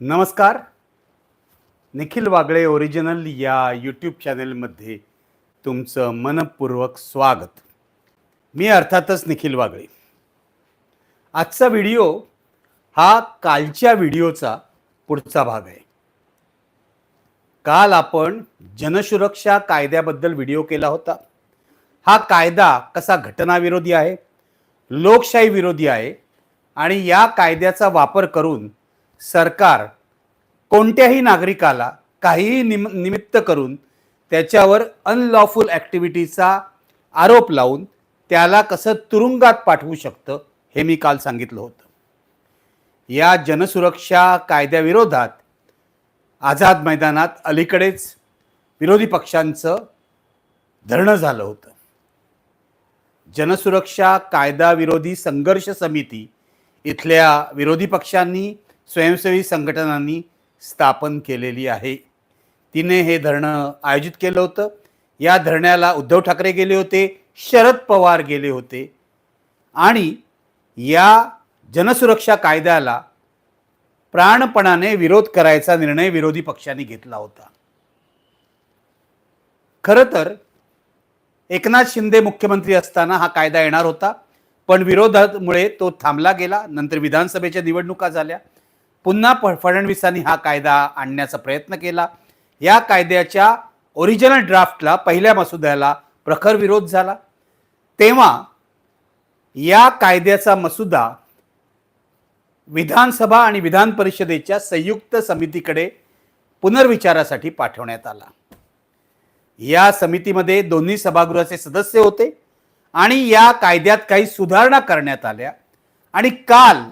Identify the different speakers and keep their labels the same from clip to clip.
Speaker 1: नमस्कार. निखिल वागळे ओरिजिनल या यूट्यूब चॅनलमध्ये तुमचं मनपूर्वक स्वागत. मी अर्थातच निखिल वागळे. आजचा व्हिडिओ हा कालच्या व्हिडिओचा पुढचा भाग आहे. काल आपण जनसुरक्षा कायद्याबद्दल व्हिडिओ केला होता. हा कायदा कसा घटनाविरोधी आहे लोकशाही विरोधी आहे आणि या कायद्याचा वापर करून सरकार कोणत्याही नागरिकाला काहीही निम निमित्त करून त्याच्यावर अनलॉफुल ॲक्टिव्हिटीचा आरोप लावून त्याला कसं तुरुंगात पाठवू शकतं हे मी काल सांगितलं होतं. या जनसुरक्षा कायद्याविरोधात आझाद मैदानात अलीकडेच विरोधी पक्षांचं धरणं झालं होतं. जनसुरक्षा कायदा विरोधी संघर्ष समिती इथल्या विरोधी पक्षांनी स्वयंसेवी संघटनांनी स्थापन केलेली आहे. तिने हे धरणं आयोजित केलं होतं. या धरण्याला उद्धव ठाकरे गेले होते शरद पवार गेले होते. आणि या जनसुरक्षा कायद्याला प्राणपणाने विरोध करायचा निर्णय विरोधी पक्षांनी घेतला होता. खरं तर एकनाथ शिंदे मुख्यमंत्री असताना हा कायदा येणार होता. पण विरोधामुळे तो थांबला गेला. नंतर विधानसभेच्या निवडणुका झाल्या. पुन्हा फ फडणवीसांनी हा कायदा आणण्याचा प्रयत्न केला. या कायद्याच्या ओरिजिनल ड्राफ्टला पहिल्या मसुद्याला प्रखर विरोध झाला. तेव्हा या कायद्याचा मसुदा विधानसभा आणि विधान परिषदेच्या संयुक्त समितीकडे पुनर्विचारासाठी पाठवण्यात आला. या समितीमध्ये दोन्ही सभागृहाचे सदस्य होते आणि या कायद्यात काही सुधारणा करण्यात आल्या आणि काल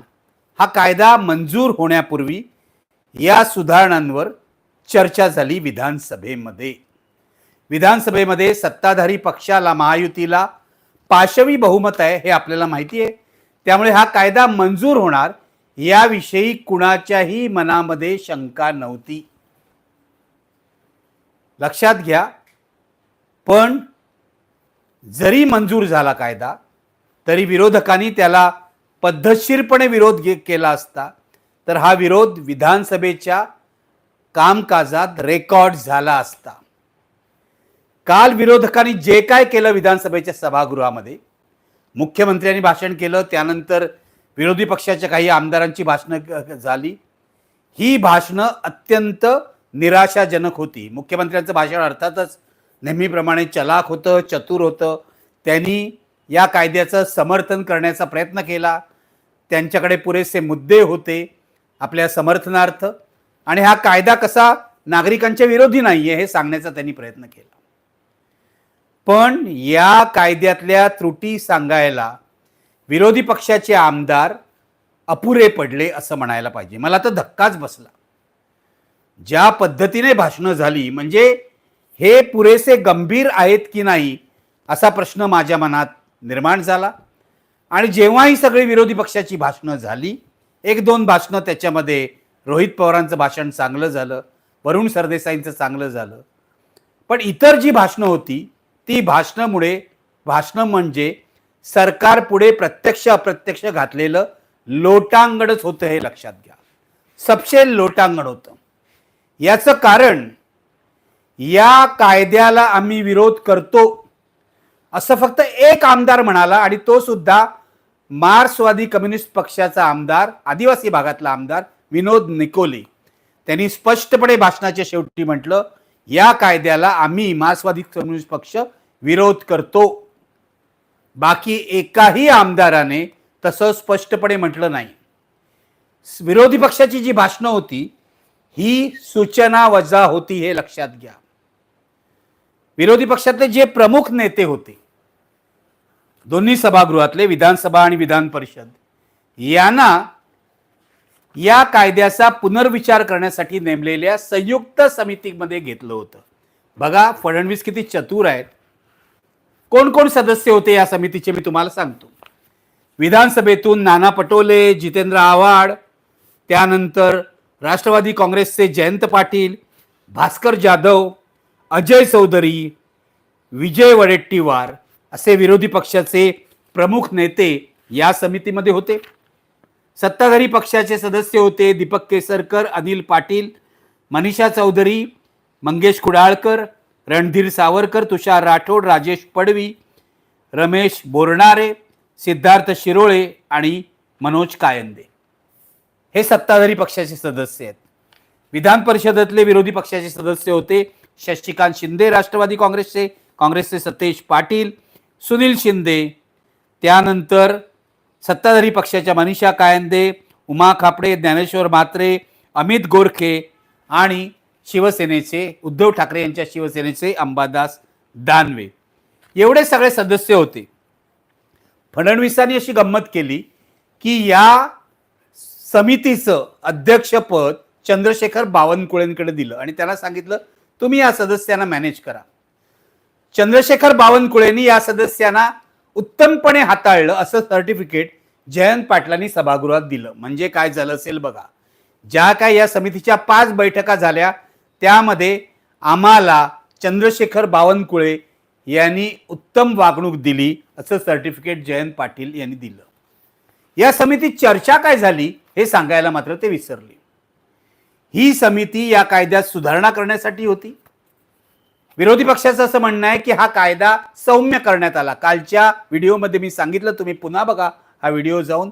Speaker 1: हा कायदा मंजूर होण्यापूर्वी या सुधारणांवर चर्चा झाली विधानसभेमध्ये. विधानसभेमध्ये सत्ताधारी पक्षाला महायुतीला पाशवी बहुमत आहे हे आपल्याला माहिती आहे. त्यामुळे हा कायदा मंजूर होणार याविषयी कुणाच्याही मनामध्ये शंका नव्हती. लक्षात घ्या पण जरी मंजूर झाला कायदा तरी विरोधकांनी त्याला पद्धतशीरपणे विरोध केला असता तर हा विरोध विधानसभेच्या कामकाजात रेकॉर्ड झाला असता. काल विरोधकांनी जे काय केलं विधानसभेच्या सभागृहामध्ये मुख्यमंत्र्यांनी भाषण केलं त्यानंतर विरोधी पक्षाच्या काही आमदारांची भाषणं झाली. ही भाषणं अत्यंत निराशाजनक होती. मुख्यमंत्र्यांचं भाषण अर्थातच नेहमीप्रमाणे चलाक होतं चतुर होतं. त्यांनी या कायद्याचं समर्थन करण्याचा प्रयत्न केला. त्यांच्याकडे पुरेसे मुद्दे होते आपल्या समर्थनार्थ. आणि हा कायदा कसा नागरिकांच्या विरोधी नाही आहे हे सांगण्याचा त्यांनी प्रयत्न केला. पण या कायद्यातल्या त्रुटी सांगायला विरोधी पक्षाचे आमदार अपुरे पडले असं म्हणायला पाहिजे. मला तर धक्काच बसला. ज्या पद्धतीने भाषणं झाली म्हणजे हे पुरेसे गंभीर आहेत की नाही असा प्रश्न माझ्या मनात निर्माण झाला. आणि जेव्हा ही सगळी विरोधी पक्षाची भाषणं झाली एक दोन भाषणं त्याच्यामध्ये रोहित पवारांचं भाषण चांगलं झालं वरुण सरदेसाईंचं चांगलं झालं. पण इतर जी भाषणं होती ती भाषणामुळे भाषणं म्हणजे सरकार पुढे प्रत्यक्ष अप्रत्यक्ष घातलेलं लोटांगणच होतं हे लक्षात घ्या. सबसे लोटांगण होतं. याचं कारण या कायद्याला आम्ही विरोध करतो असं फक्त एक आमदार म्हणाला आणि तो सुद्धा मार्क्सवादी कम्युनिस्ट पक्षाचा आमदार आदिवासी भागातला आमदार विनोद निकोले. त्यांनी स्पष्टपणे भाषणाच्या शेवटी म्हटलं या कायद्याला आम्ही मार्क्सवादी कम्युनिस्ट पक्ष विरोध करतो. बाकी एकाही आमदाराने तसं स्पष्टपणे म्हटलं नाही. विरोधी पक्षाची जी भाषणं होती ही सूचना वजा होती हे लक्षात घ्या. विरोधी पक्षातले जे प्रमुख नेते होते दोन्ही सभागृहातले विधानसभा आणि विधान परिषद यांना या कायद्याचा पुनर्विचार करण्यासाठी नेमलेल्या संयुक्त समितीमध्ये घेतलं होतं. बघा फडणवीस किती चतुर आहेत. कोण कोण सदस्य होते या समितीचे मी तुम्हाला सांगतो. विधानसभेतून नाना पटोले जितेंद्र आव्हाड त्यानंतर राष्ट्रवादी काँग्रेसचे जयंत पाटील भास्कर जाधव अजय चौधरी विजय वडेट्टीवार असे विरोधी पक्षाचे प्रमुख नेते या समितीमध्ये होते. सत्ताधारी पक्षाचे सदस्य होते दीपक केसरकर अनिल पाटील मनीषा चौधरी मंगेश कुडाळकर रणधीर सावरकर तुषार राठोड राजेश पडवी रमेश बोरणारे सिद्धार्थ शिरोळे आणि मनोज कायंदे. हे सत्ताधारी पक्षाचे सदस्य आहेत. विधान परिषदेतले विरोधी पक्षाचे सदस्य होते शशिकांत शिंदे राष्ट्रवादी काँग्रेसचे काँग्रेसचे सतेज पाटील सुनील शिंदे त्यानंतर सत्ताधारी पक्षाच्या मनीषा कायंदे उमा खापडे ज्ञानेश्वर म्हात्रे अमित गोरखे आणि शिवसेनेचे उद्धव ठाकरे यांच्या शिवसेनेचे अंबादास दानवे. एवढे सगळे सदस्य होते. फडणवीसांनी अशी गंमत केली की या समितीचं अध्यक्षपद चंद्रशेखर बावनकुळेंकडे दिलं आणि त्याला सांगितलं तुम्ही या सदस्यांना मॅनेज करा. चंद्रशेखर बावनकुळेंनी या सदस्यांना उत्तमपणे हाताळलं असं सर्टिफिकेट जयंत पाटलांनी सभागृहात दिलं. म्हणजे काय झालं असेल बघा. ज्या काय या समितीच्या पाच बैठका झाल्या त्यामध्ये आम्हाला चंद्रशेखर बावनकुळे यांनी उत्तम वागणूक दिली असं सर्टिफिकेट जयंत पाटील यांनी दिलं. या समितीत चर्चा काय झाली हे सांगायला मात्र ते विसरले. ही समिती या कायद्यात सुधारणा करण्यासाठी होती. विरोधी पक्षाचं असं म्हणणं आहे की हा कायदा सौम्य करण्यात आला. कालच्या व्हिडिओमध्ये मी सांगितलं तुम्ही पुन्हा बघा हा व्हिडिओ जाऊन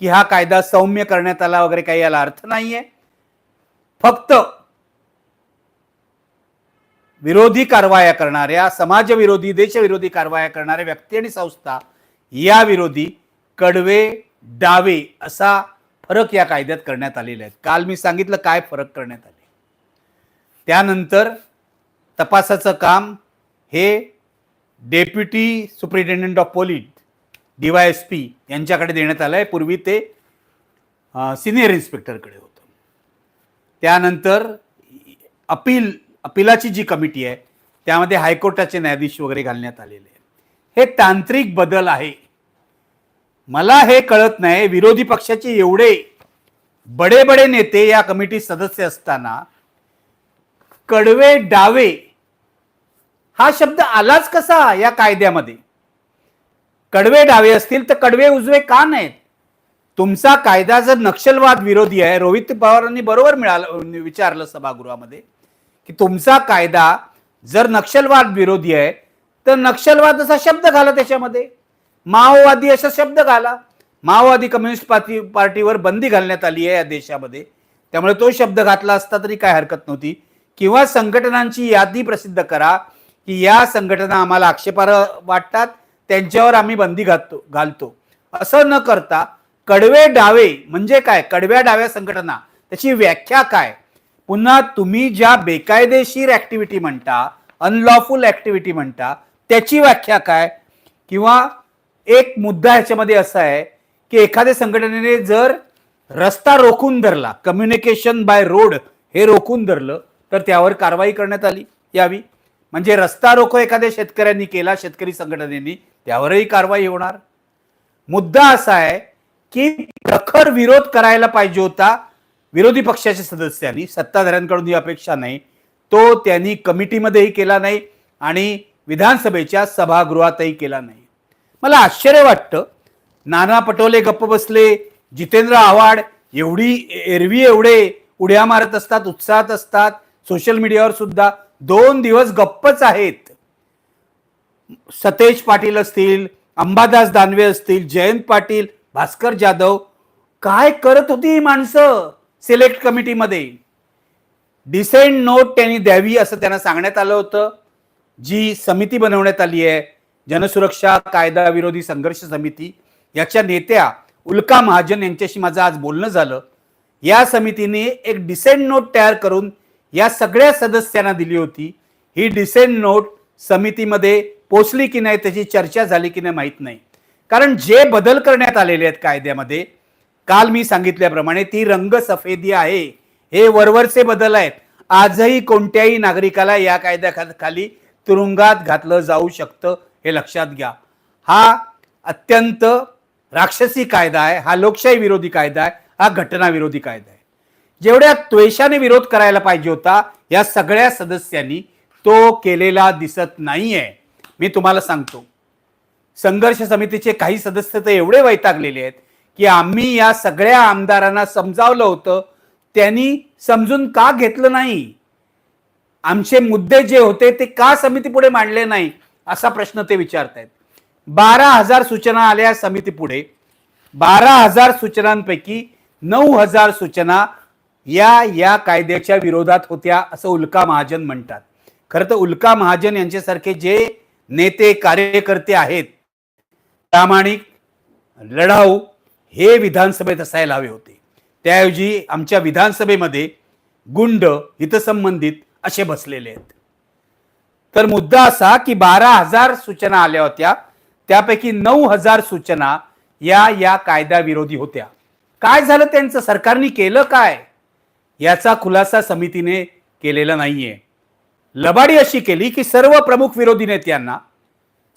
Speaker 1: की हा कायदा सौम्य करण्यात आला वगैरे काही याला अर्थ नाहीये. फक्त विरोधी कारवाया करणाऱ्या समाजविरोधी देशविरोधी कारवाया करणाऱ्या व्यक्ती आणि संस्था या विरोधी कडवे डावे असा फरक या कायद्यात करण्यात आलेला आहे. काल मी सांगितलं काय फरक करण्यात आले. त्यानंतर तपासाचं काम हे deputy superintendent of police D Y S P यांच्याकडे देण्यात आलं आहे पूर्वी ते सिनियर इन्स्पेक्टरकडे होतं. त्यानंतर अपील अपिलाची जी कमिटी आहे त्यामध्ये हायकोर्टाचे न्यायाधीश वगैरे घालण्यात आलेले आहे हे तांत्रिक बदल आहे. मला हे कळत नाही विरोधी पक्षाचे एवढे बडे बडे नेते या कमिटी सदस्य असताना कडवे डावे हा शब्द आलाच कसा या कायद्यामध्ये? कडवे डावे असतील तर कडवे उजवे का नाहीत? तुमचा कायदा जर नक्षलवाद विरोधी आहे रोहित पवारांनी बरोबर मिळालं विचारलं सभागृहामध्ये की तुमचा कायदा जर नक्षलवाद विरोधी आहे तर नक्षलवाद असा शब्द घाला त्याच्यामध्ये. माओवादी असा शब्द घाला. माओवादी कम्युनिस्ट पार्टी पार्टीवर बंदी घालण्यात आली आहे या देशामध्ये. त्यामुळे तो शब्द घातला असता तरी काय हरकत नव्हती. किंवा संघटनांची यादी प्रसिद्ध करा की या संघटना आम्हाला आक्षेपार्ह वाटतात त्यांच्यावर आम्ही बंदी घालतो घालतो. असं न करता कडवे डावे म्हणजे काय? कडव्या डाव्या संघटना त्याची व्याख्या काय? पुन्हा तुम्ही ज्या बेकायदेशीर ऍक्टिव्हिटी म्हणता अनलॉफुल ऍक्टिव्हिटी म्हणता त्याची व्याख्या काय? किंवा एक मुद्दा ह्याच्यामध्ये असा आहे की एखाद्या संघटनेने जर रस्ता रोखून धरला कम्युनिकेशन बाय रोड हे रोखून धरलं तर त्यावर कारवाई करण्यात आली यावी. म्हणजे रस्ता रोको एखाद्या शेतकऱ्यांनी केला शेतकरी संघटनेनी त्यावरही कारवाई होणार. मुद्दा असा आहे की प्रखर विरोध करायला पाहिजे होता विरोधी पक्षाच्या सदस्यांनी. सत्ताधाऱ्यांकडून ही अपेक्षा नाही. तो त्यांनी कमिटीमध्येही केला नाही आणि विधानसभेच्या सभागृहातही केला नाही. मला आश्चर्य वाटतं. नाना पटोले गप्प बसले जितेंद्र आव्हाड एवढी एरवी एवढे उड्या मारत असतात उत्साहात असतात सोशल मीडियावर सुद्धा दोन दिवस गप्पच आहेत. सतेज पाटील असतील अंबादास दानवे असतील जयंत पाटील भास्कर जाधव काय करत होती ही माणसं सिलेक्ट कमिटीमध्ये? डिसेंट नोट त्यांनी द्यावी असं त्यांना सांगण्यात आलं होतं. जी समिती बनवण्यात आली आहे जनसुरक्षा कायदा विरोधी संघर्ष समिती याच्या नेत्या उल्का महाजन यांच्याशी माझं आज बोलणं झालं. या समितीने एक डिसेंट नोट तयार करून या सगळ्या सदस्यांना दिली होती. ही डिसेंट नोट समितीमध्ये पोचली की नाही त्याची चर्चा झाली की नाही माहीत नाही. कारण जे बदल करण्यात आलेले आहेत कायद्यामध्ये काल मी सांगितल्याप्रमाणे ती रंग सफेदी आहे. हे वरवरचे बदल आहेत. आजही कोणत्याही नागरिकाला या कायद्याखाली तुरुंगात घातलं जाऊ शकतं हे लक्षात घ्या. हा अत्यंत राक्षसी कायदा आहे. हा लोकशाही विरोधी कायदा आहे. हा घटनाविरोधी कायदा आहे. जेवढ्या त्वेषाने विरोध करायला पाहिजे होता या सगळ्या सदस्यांनी तो केलेला दिसत नाहीये. मी तुम्हाला सांगतो. संघर्ष समितीचे काही सदस्य तर एवढे वैतागलेले आहेत की आम्ही या सगळ्या आमदारांना समजावलं होतं. त्यांनी समजून का घेतलं नाही? आमचे मुद्दे जे होते ते का समितीपुढे मांडले नाही? असा प्रश्न ते विचारतायत. बारा हजार सूचना आल्या समितीपुढे. बारा हजार सूचनांपैकी नऊ हजार सूचना या या कायद्याच्या विरोधात होत्या असं उल्का महाजन म्हणतात. खरं तर उल्का महाजन यांच्यासारखे जे नेते कार्यकर्ते आहेत प्रामाणिक लढाऊ हे विधानसभेत असायला हवे होते. त्याऐवजी आमच्या विधानसभेमध्ये गुंड हितसंबंधित असे बसलेले आहेत. तर मुद्दा असा की बारा हजार सूचना आल्या होत्या. त्यापैकी नऊ हजार सूचना या या कायद्याविरोधी होत्या. काय झालं त्यांचं? सरकारने केलं काय? याचा खुलासा समितीने केलेला नाहीये. लबाडी अशी केली की सर्व प्रमुख विरोधी नेत्यांना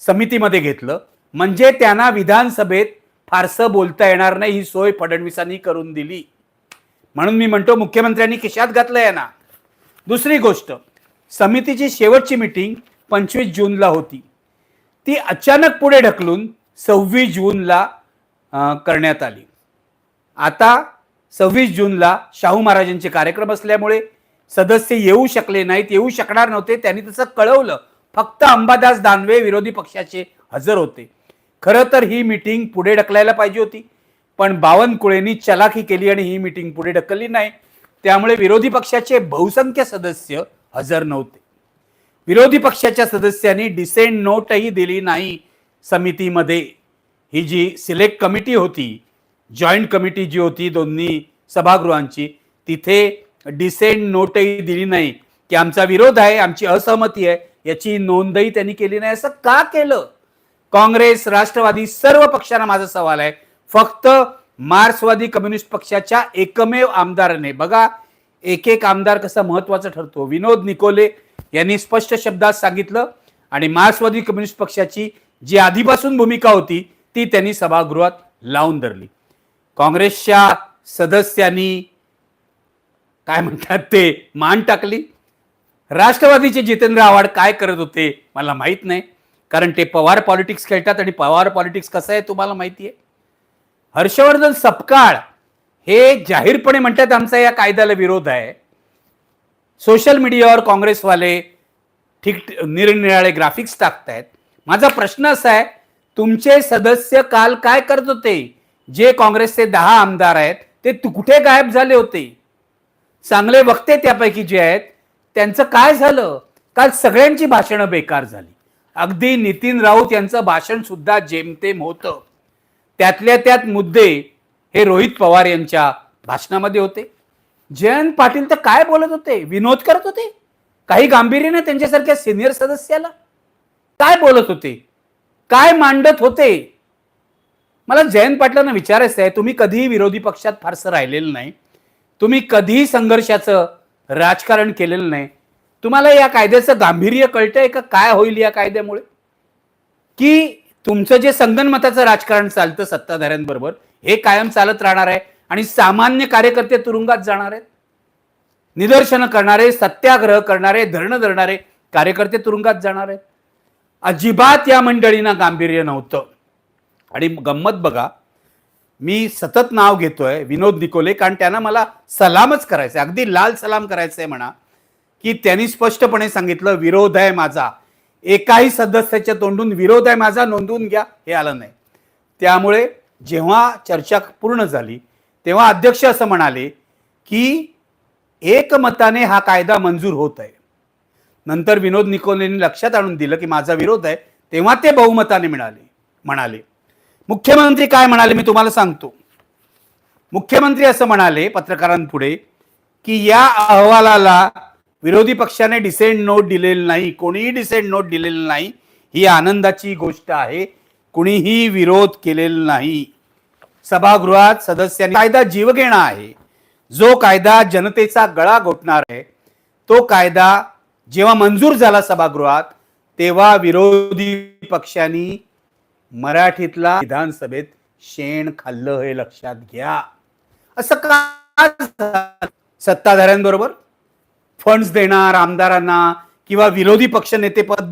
Speaker 1: समितीमध्ये घेतलं. म्हणजे त्यांना विधानसभेत फारसं बोलता येणार नाही ही सोय फडणवीसांनी करून दिली. म्हणून मी म्हणतो मुख्यमंत्र्यांनी खिशात घातलं यांना. दुसरी गोष्ट समितीची शेवटची मिटिंग पंचवीस जूनला होती. ती अचानक पुढे ढकलून सव्वीस जूनला करण्यात आली. आता सव्वीस जूनला शाहू महाराजांचे कार्यक्रम असल्यामुळे सदस्य येऊ शकले नाहीत येऊ शकणार नव्हते. त्यांनी तसं कळवलं. फक्त अंबादास दानवे विरोधी पक्षाचे हजर होते. खरं तर ही मीटिंग पुढे ढकलायला पाहिजे होती. पण बावनकुळेंनी चलाखी केली आणि ही मीटिंग पुढे ढकलली नाही. त्यामुळे विरोधी पक्षाचे बहुसंख्य सदस्य हजर नव्हते. विरोधी पक्षाच्या सदस्यांनी डिसेंट नोटही दिली नाही समितीमध्ये. ही जी सिलेक्ट कमिटी होती जॉईंट कमिटी जी होती दोन्ही सभागृहांची तिथे डिसेंट नोटही दिली नाही. की आमचा विरोध आहे आमची असहमती आहे याची नोंदही त्यांनी केली नाही असं का केलं? काँग्रेस राष्ट्रवादी सर्व पक्षांना माझा सवाल आहे. फक्त मार्क्सवादी कम्युनिस्ट पक्षाच्या एकमेव आमदाराने. बघा एक एक आमदार कसा महत्त्वाचा ठरतो. विनोद निकोले यांनी स्पष्ट शब्दात सांगितलं आणि मार्क्सवादी कम्युनिस्ट पक्षाची जी आधीपासून भूमिका होती ती त्यांनी सभागृहात लावून धरली. काँग्रेसच्या सदस्यांनी काय म्हणतात ते मान टाकली. राष्ट्रवादीचे जितेंद्र आव्हाड काय करत होते मला माहीत नाही. कारण ते पवार पॉलिटिक्स खेळतात आणि पवार पॉलिटिक्स कसं आहे तुम्हाला माहिती आहे? हर्षवर्धन सपकाळ हे जाहीरपणे म्हणतात आमचा या कायद्याला विरोध आहे. सोशल मीडियावर काँग्रेसवाले ठीक निरनिराळे ग्राफिक्स टाकतायत. माझा प्रश्न असा आहे तुमचे सदस्य काल काय करत होते? जे काँग्रेसचे दहा आमदार आहेत ते कुठे गायब झाले होते? चांगले वक्ते त्यापैकी जे आहेत त्यांचं काय झालं? काल सगळ्यांची भाषणं बेकार झाली. अगदी नितीन राऊत यांचं भाषण सुद्धा जेमतेम होतं. त्यातल्या त्यात मुद्दे हे रोहित पवार यांच्या भाषणामध्ये होते. जयंत पाटील तर काय बोलत होते? विनोद करत होते? काही गांभीर्याने त्यांच्यासारख्या सिनियर सदस्याला? काय बोलत होते? काय मांडत होते? मला जयंत पाटलांना विचारायचं आहे तुम्ही कधीही विरोधी पक्षात फारसं राहिलेलं नाही. तुम्ही कधीही संघर्षाचं राजकारण केलेलं नाही. तुम्हाला या कायद्याचं गांभीर्य कळतंय का? काय होईल या कायद्यामुळे? की तुमचं जे संगनमताचं राजकारण चालतं सत्ताधाऱ्यांबरोबर हे कायम चालत राहणार आहे आणि सामान्य कार्यकर्ते तुरुंगात जाणार आहेत? निदर्शनं करणारे सत्याग्रह करणारे धरणं धरणारे कार्यकर्ते तुरुंगात जाणार आहेत? अजिबात या मंडळींना गांभीर्य नव्हतं. आणि गंमत बघा मी सतत नाव घेतोय विनोद निकोले कारण त्यांना मला सलामच करायचं आहे अगदी लाल सलाम करायचं आहे म्हणा की त्यांनी स्पष्टपणे सांगितलं विरोध आहे माझा. एकाही सदस्याच्या तोंडून विरोध आहे माझा नोंदवून घ्या. हे आलं नाही. त्यामुळे जेव्हा चर्चा पूर्ण झाली तेव्हा अध्यक्ष असं म्हणाले की एकमताने हा कायदा मंजूर होत आहे. नंतर विनोद निकोलेंनी लक्षात आणून दिलं की माझा विरोध आहे. तेव्हा ते बहुमताने मिळाले म्हणाले. मुख्यमंत्री काय म्हणाले मी तुम्हाला सांगतो. मुख्यमंत्री असं म्हणाले पत्रकारांपुढे की या अहवालाला विरोधी पक्षाने डिसेंट नोट दिलेली नाही कोणीही डिसेंट नोट दिलेली नाही ही आनंदाची गोष्ट आहे. कुणीही विरोध केलेला नाही. सभागृहात सदस्यांनी कायदा जीवघेणा आहे. जो कायदा जनतेचा गळा घोटणार आहे तो कायदा जेव्हा मंजूर झाला सभागृहात तेव्हा विरोधी पक्षांनी मराठीतला विधानसभेत शेण खाल्लं हे लक्षात घ्या. असं का सत्ताधाऱ्यांबरोबर फंड्स देणार आमदारांना किंवा विरोधी पक्षनेतेपद